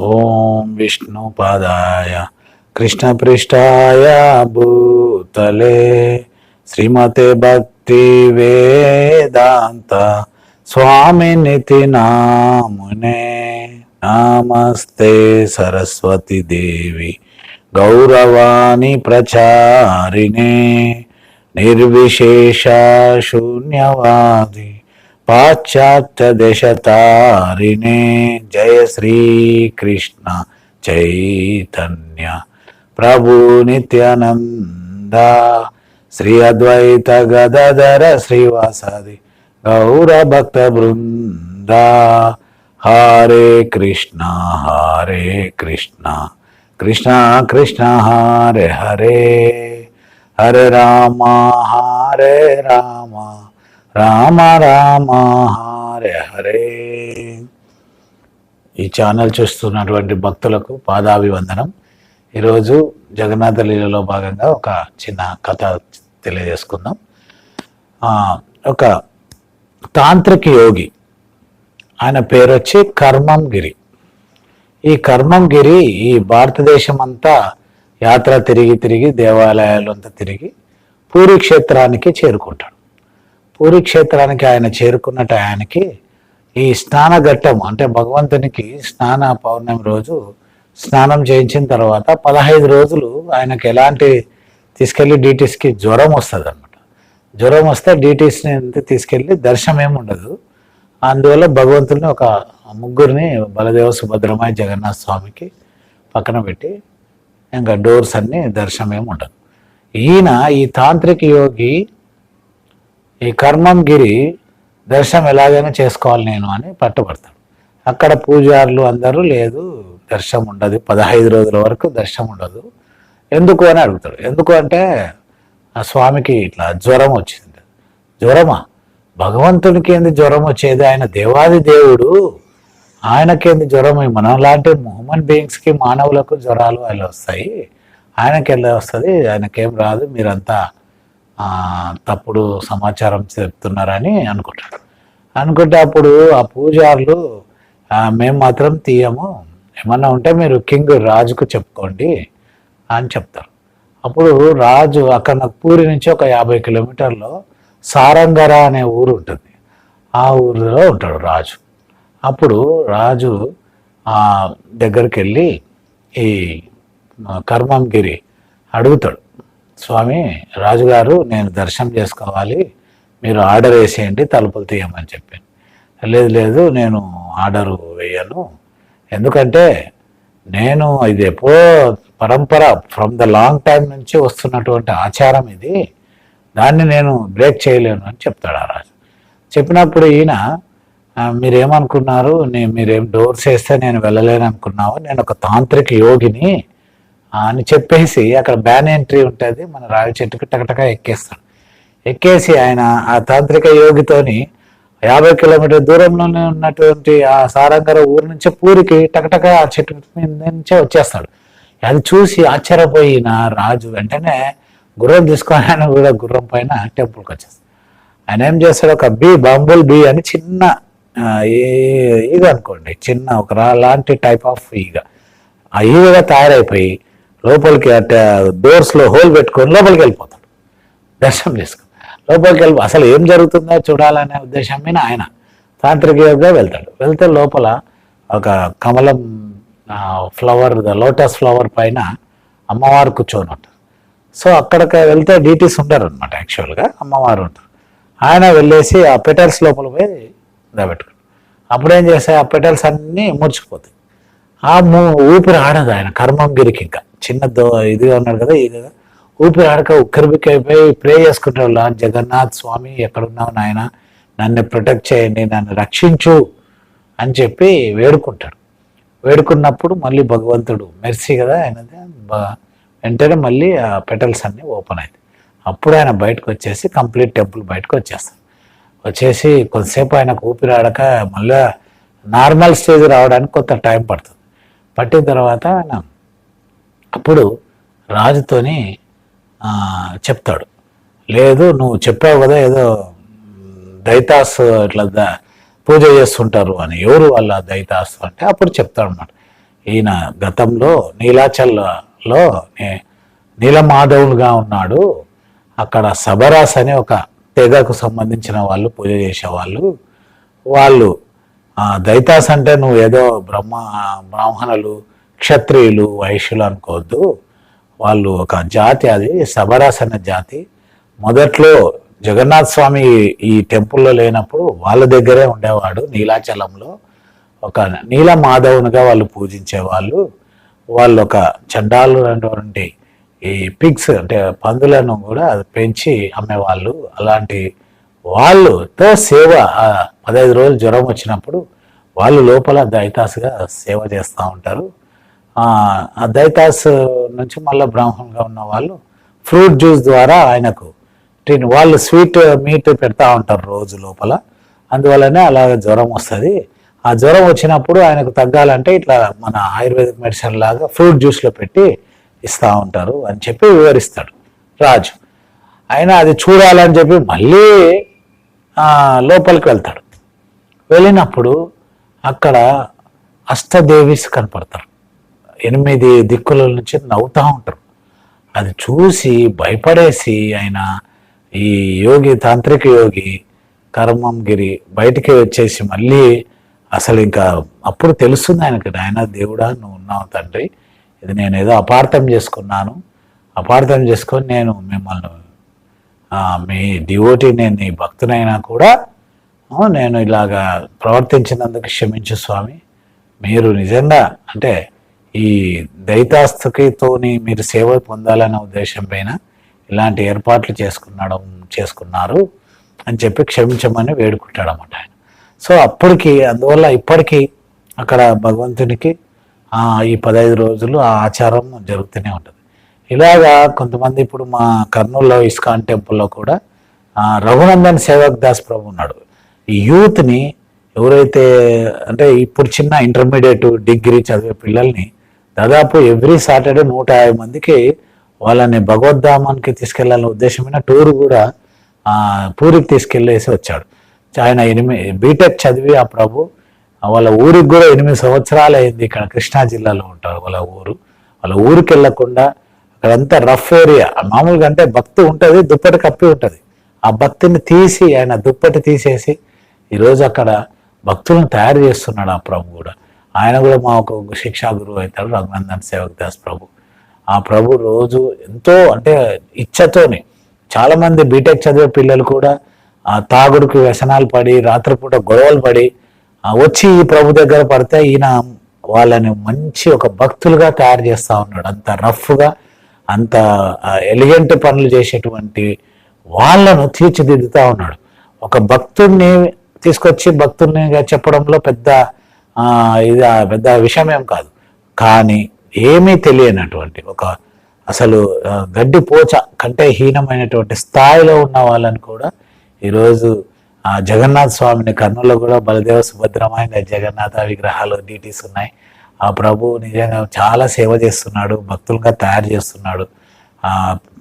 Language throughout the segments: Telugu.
ఓం విష్ణుపాదాయ కృష్ణపృష్ఠాయ భూతలే. శ్రీమతే భక్తి వేదాంత స్వామినితి నామునే. నమస్తే సరస్వతి దేవి. గౌరవాణి ప్రచారిణే. నిర్విశేష శూన్యవాది పాశ్చాత్య దశతారిణే జయ శ్రీకృష్ణ చైతన్య. ప్రభు నిత్యానంద. శ్రీ అద్వైత గదధర శ్రీవాసాది. గౌర భక్త బృంద. హరే కృష్ణ హరే కృష్ణ. కృష్ణ కృష్ణ హరే హరే. హరే రామ హరే రామ. రామ రామ హరే హరే. ఈ ఛానల్ చూస్తున్నటువంటి భక్తులకు పాదాభివందనం. ఈరోజు జగన్నాథ లీలలో భాగంగా ఒక చిన్న కథ తెలియజేసుకుందాం. ఒక తాంత్రిక యోగి ఆయన పేరు వచ్చి కర్మం గిరి ఈ కర్మం గిరి ఈ భారతదేశం అంతా యాత్ర తిరిగి తిరిగి దేవాలయాలంతా తిరిగి పూరి క్షేత్రానికి చేరుకుంటాడు. పూరి క్షేత్రానికి ఆయన చేరుకున్న టయానికి ఈ స్నానఘట్టం అంటే భగవంతునికి స్నాన పౌర్ణమి రోజు స్నానం చేయించిన తర్వాత పదహైదు రోజులు ఆయనకి ఎలాంటి తీసుకెళ్ళి డీటీస్కి జ్వరం వస్తుంది అనమాట జ్వరం వస్తే డీటీస్ని తీసుకెళ్ళి దర్శనం ఏమి ఉండదు. అందువల్ల భగవంతుని ఒక ముగ్గురిని బలదేవ సుభద్రమాయ జగన్నాథ స్వామికి పక్కన పెట్టి ఇంకా డోర్స్ అన్ని దర్శనం ఏమి ఉండదు. ఈయన ఈ తాంత్రిక యోగి ఈ కర్మం గిరి దర్శనం ఎలాగైనా చేసుకోవాలి నేను అని పట్టుబడతాడు అక్కడ పూజారులు అందరూ లేదు దర్శనం ఉండదు పదహైదు రోజుల వరకు దర్శనం ఉండదు. ఎందుకు అని అడుగుతాడు ఎందుకు అంటే ఆ స్వామికి ఇట్లా జ్వరం వచ్చింది. జ్వరమా? భగవంతునికి ఏంది జ్వరం వచ్చేది? ఆయన దేవాది దేవుడు. ఆయనకేంది జ్వరం? మనం లాంటి హ్యూమన్ బీయింగ్స్కి మానవులకు జ్వరాలు అలా వస్తాయి. ఆయనకి ఎలా వస్తుంది? ఆయనకేం రాదు మీరంతా తప్పుడు సమాచారం చెప్తున్నారని అనుకుంటాడు అనుకుంటే అప్పుడు ఆ పూజారులు మేము మాత్రం తీయము. ఏమన్నా ఉంటే మీరు కింగ్ రాజుకు చెప్పుకోండి అని చెప్తారు. అప్పుడు రాజు అక్కడ పూరి నుంచి ఒక యాభై కిలోమీటర్లో సారంగర అనే ఊరు ఉంటుంది. ఆ ఊరిలో ఉంటాడు రాజు. అప్పుడు రాజు దగ్గరికి వెళ్ళి ఈ కర్మంగిరి అడుగుతాడు. స్వామి రాజుగారు నేను దర్శనం చేసుకోవాలి. మీరు ఆర్డర్ వేసేయండి తలుపులు తీయమని చెప్పాను. లేదు లేదు నేను ఆర్డర్ వేయను. ఎందుకంటే నేను ఇది ఎప్పుడో పరంపర ఫ్రమ్ ద లాంగ్ టైం నుంచి వస్తున్నటువంటి ఆచారం ఇది. దాన్ని నేను బ్రేక్ చేయలేను అని చెప్తాడు ఆ రాజు. చెప్పినప్పుడు ఈయన మీరేమనుకున్నారు? నేను మీరేం డోర్స్ వేస్తే నేను వెళ్ళలేను అనుకున్నావు నేను ఒక తాంత్రిక యోగిని అని చెప్పేసి అక్కడ బ్యాన్ ఎంట్రీ ఉంటుంది. మన రావి చెట్టుకి టకటక ఎక్కేస్తాడు. ఎక్కేసి ఆయన ఆ తాంత్రిక యోగితోని యాభై కిలోమీటర్ దూరంలోనే ఉన్నటువంటి ఆ సారంగర ఊరి నుంచి పూరికి టకటక ఆ చెట్టు నుంచే వచ్చేస్తాడు. అది చూసి ఆశ్చర్యపోయిన రాజు వెంటనే గుర్రం తీసుకొని ఆయన కూడా గుర్రం పైన టెంపుల్కి వచ్చేస్తాడు. ఆయన ఏం చేస్తాడు? ఒక బీ బంబుల్ బీ అని చిన్న ఈ- ఈగ అనుకోండి. చిన్న ఒక లాంటి టైప్ ఆఫ్ ఈగ. ఆ ఈగగా తయారైపోయి లోపలికి అంటే డోర్స్లో హోల్ పెట్టుకొని లోపలికి వెళ్ళిపోతాడు. దర్శనం చేసుకుని లోపలికి వెళ్ళి అసలు ఏం జరుగుతుందో చూడాలనే ఉద్దేశం మీద ఆయన తాంత్రికంగా వెళ్తాడు. వెళ్తే లోపల ఒక కమలం ఫ్లవర్ లోటస్ ఫ్లవర్ పైన అమ్మవారు కూర్చొని ఉంటారు. సో అక్కడికి వెళ్తే డీటీస్ ఉంటారు అనమాట యాక్చువల్గా అమ్మవారు ఉంటారు. ఆయన వెళ్ళేసి ఆ పెటల్స్ లోపల పోయి దాబెట్టుకుంటారు అప్పుడేం చేస్తాయి? ఆ పెటల్స్ అన్నీ ముడుచుకుపోతాయి. ఆ ఊపిరి ఆడదు ఆయన కర్మం గిరికి ఇంకా చిన్న దో ఇదిగా ఉన్నాడు కదా ఇది ఊపిరి ఆడక ఉక్కరిబిక్కి అయిపోయి ప్రే చేసుకుంటాడు జగన్నాథ్ స్వామి ఎక్కడున్నావు నాయన? నన్ను ప్రొటెక్ట్ చేయండి నన్ను రక్షించు అని చెప్పి వేడుకుంటాడు వేడుకున్నప్పుడు మళ్ళీ భగవంతుడు మెర్సీ కదా ఆయనది. వెంటనే మళ్ళీ ఆ పెటల్స్ అన్నీ ఓపెన్ అయింది అప్పుడు ఆయన బయటకు వచ్చేసి కంప్లీట్ టెంపుల్ బయటకు వచ్చేస్తాడు వచ్చేసి కొద్దిసేపు ఆయనకు ఊపిరి ఆడక మళ్ళీ నార్మల్ స్టేజ్ రావడానికి కొంత టైం పడుతుంది. పట్టిన తర్వాత ఆయన అప్పుడు రాజుతోని చెప్తాడు. లేదు నువ్వు చెప్పావు కదా ఏదో దైతాస్ ఇట్లా పూజ చేస్తుంటారు అని. ఎవరు వాళ్ళ దైతాస్ అంటే అప్పుడు చెప్తాడు అనమాట ఈయన గతంలో నీలాచల్లో నీలమాధవులుగా ఉన్నాడు. అక్కడ సబరాస్ అనే ఒక తెగకు సంబంధించిన వాళ్ళు పూజ చేసేవాళ్ళు. వాళ్ళు దైతాస్ అంటే నువ్వు ఏదో బ్రహ్మ బ్రాహ్మణులు క్షత్రియులు వైశ్యులు అనుకోవద్దు. వాళ్ళు ఒక జాతి అది సబరాస్ అనే జాతి. మొదట్లో జగన్నాథ్ స్వామి ఈ టెంపుల్లో లేనప్పుడు వాళ్ళ దగ్గరే ఉండేవాడు నీలాచలంలో. ఒక నీల మాధవునిగా వాళ్ళు పూజించేవాళ్ళు. వాళ్ళు ఒక చండాలు అనేటువంటి ఈ పిగ్స్ అంటే పందులను కూడా పెంచి అమ్మేవాళ్ళు. అలాంటి వాళ్ళుతో సేవ పదహైదు రోజులు జ్వరం వచ్చినప్పుడు వాళ్ళు లోపల దైతాసుగా సేవ చేస్తూ ఉంటారు. దైతాస్ నుంచి మళ్ళీ బ్రాహ్మణ్గా ఉన్న వాళ్ళు ఫ్రూట్ జ్యూస్ ద్వారా ఆయనకు టిన్- వాళ్ళు స్వీట్ మీట్ పెడతా ఉంటారు రోజు లోపల. అందువల్లనే అలాగ జ్వరం వస్తుంది. ఆ జ్వరం వచ్చినప్పుడు ఆయనకు తగ్గాలంటే ఇట్లా మన ఆయుర్వేదిక్ మెడిసిన్ లాగా ఫ్రూట్ జ్యూస్లో పెట్టి ఇస్తూ ఉంటారు అని చెప్పి వివరిస్తాడు రాజు. ఆయన అది చూడాలని చెప్పి మళ్ళీ లోపలికి వెళ్తాడు. వెళ్ళినప్పుడు అక్కడ అష్టదేవిస్ కనపడతారు. ఎనిమిది దిక్కుల నుంచి నవ్వుతూ ఉంటారు. అది చూసి భయపడేసి ఆయన ఈ యోగి తాంత్రిక యోగి కర్మం గిరి బయటికి వచ్చేసి మళ్ళీ అసలు ఇంకా అప్పుడు తెలుస్తుంది ఆయనకి నాయన దేవుడా నువ్వు ఉన్నావు తండ్రి. ఇది నేను ఏదో అపార్థం చేసుకున్నాను. అపార్థం చేసుకొని నేను మిమ్మల్ని మీ డివోటీ నేను నీ భక్తునైనా కూడా నేను ఇలాగా ప్రవర్తించినందుకు క్షమించు స్వామి. మీరు నిజంగా అంటే ఈ దైతాస్తుకితోని మీరు సేవ పొందాలనే ఉద్దేశం పైన ఇలాంటి ఏర్పాట్లు చేసుకున్నాడు చేసుకున్నారు అని చెప్పి క్షమించమని వేడుకుంటాడు అన్నమాట ఆయన. సో అప్పటికి అందువల్ల ఇప్పటికీ అక్కడ భగవంతునికి ఈ పదహైదు రోజులు ఆ ఆచారం జరుగుతూనే ఉంటుంది. ఇలాగా కొంతమంది ఇప్పుడు మా కర్నూలులో ఇస్కాన్ టెంపుల్లో కూడా రఘునందన్ సేవక్ దాస్ ప్రభు ఉన్నాడు. ఈ యూత్ని ఎవరైతే అంటే ఇప్పుడు చిన్న ఇంటర్మీడియట్ డిగ్రీ చదివే పిల్లల్ని దాదాపు ఎవ్రీ సాటర్డే నూట యాభై మందికి వాళ్ళని భగవద్ధామానికి తీసుకెళ్ళాలనే ఉద్దేశమైన టూర్ కూడా పూరికి తీసుకెళ్ళేసి వచ్చాడు. ఆయన ఎనిమిది బీటెక్ చదివి ఆ ప్రభు వాళ్ళ ఊరికి కూడా ఎనిమిది సంవత్సరాలు అయింది ఇక్కడ కృష్ణా జిల్లాలో ఉంటారు వాళ్ళ ఊరు. వాళ్ళ ఊరికి వెళ్ళకుండా అక్కడంతా రఫ్ ఏరియా మామూలుగా అంటే భక్తి ఉంటుంది దుప్పటి కప్పి ఉంటుంది. ఆ భక్తిని తీసి ఆయన దుప్పటి తీసేసి ఈరోజు అక్కడ భక్తులను తయారు చేస్తున్నాడు ఆ ప్రభు కూడా. ఆయన కూడా మా ఒక శిక్షా గురువు అవుతాడు రఘునందన్ సేవక్ దాస్ ప్రభు. ఆ ప్రభు రోజు ఎంతో అంటే ఇచ్చతోనే చాలామంది బీటెక్ చదివే పిల్లలు కూడా ఆ తాగుడుకి వ్యసనాలు పడి రాత్రిపూట గొడవలు పడి వచ్చి ఈ ప్రభు దగ్గర పడితే ఈయన వాళ్ళని మంచి ఒక భక్తులుగా తయారు చేస్తూ ఉన్నాడు. అంత రఫ్గా అంత ఎలిగెంట్ పనులు చేసేటువంటి వాళ్ళను తీర్చిదిద్దుతా ఉన్నాడు. ఒక భక్తుడిని తీసుకొచ్చి భక్తుల్ని చెప్పడంలో పెద్ద ఇది పెద్ద విషయం ఏం కాదు. కానీ ఏమీ తెలియనటువంటి ఒక అసలు గడ్డి పోచ కంటే హీనమైనటువంటి స్థాయిలో ఉన్న వాళ్ళని కూడా ఈరోజు ఆ జగన్నాథ్ స్వామిని కర్నూలులో కూడా బలదేవ సుభద్రమైన జగన్నాథ విగ్రహాలు డీటీస్ ఉన్నాయి. ఆ ప్రభు నిజంగా చాలా సేవ చేస్తున్నాడు భక్తులుగా తయారు చేస్తున్నాడు.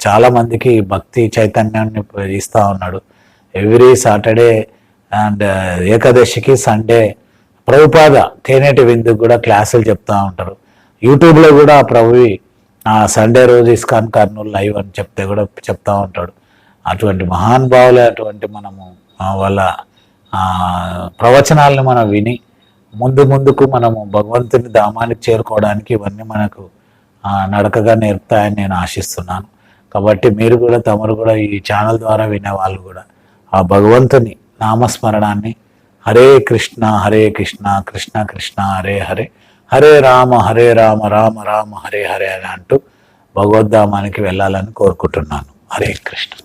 చాలా మందికి భక్తి చైతన్యాన్ని ఇస్తూ ఉన్నాడు. ఎవ్రీ సాటర్డే అండ్ ఏకాదశికి సండే ప్రభుపాద తేనేటి విందుకు కూడా క్లాసులు చెప్తా ఉంటారు. యూట్యూబ్లో కూడా ఆ ప్రభువి సండే రోజు ఇస్కాన్ కర్నూలు లైవ్ అని చెప్తే కూడా చెప్తా ఉంటాడు. అటువంటి మహానుభావులే అటువంటి మనము వాళ్ళ ప్రవచనాలను మనం విని ముందు ముందుకు మనము భగవంతుని ధామానికి చేరుకోవడానికి ఇవన్నీ మనకు నడకగా నేర్పుతాయని నేను ఆశిస్తున్నాను. కాబట్టి మీరు కూడా తమరు కూడా ఈ ఛానల్ ద్వారా వినే వాళ్ళు కూడా ఆ భగవంతుని నామస్మరణాన్ని హరే కృష్ణ హరే కృష్ణ కృష్ణ కృష్ణ హరే హరే. హరే రామ హరే రామ రామ రామ హరే హరే అని అంటూ భగవద్ధామానికి వెళ్ళాలని కోరుకుంటున్నాను. హరే కృష్ణ.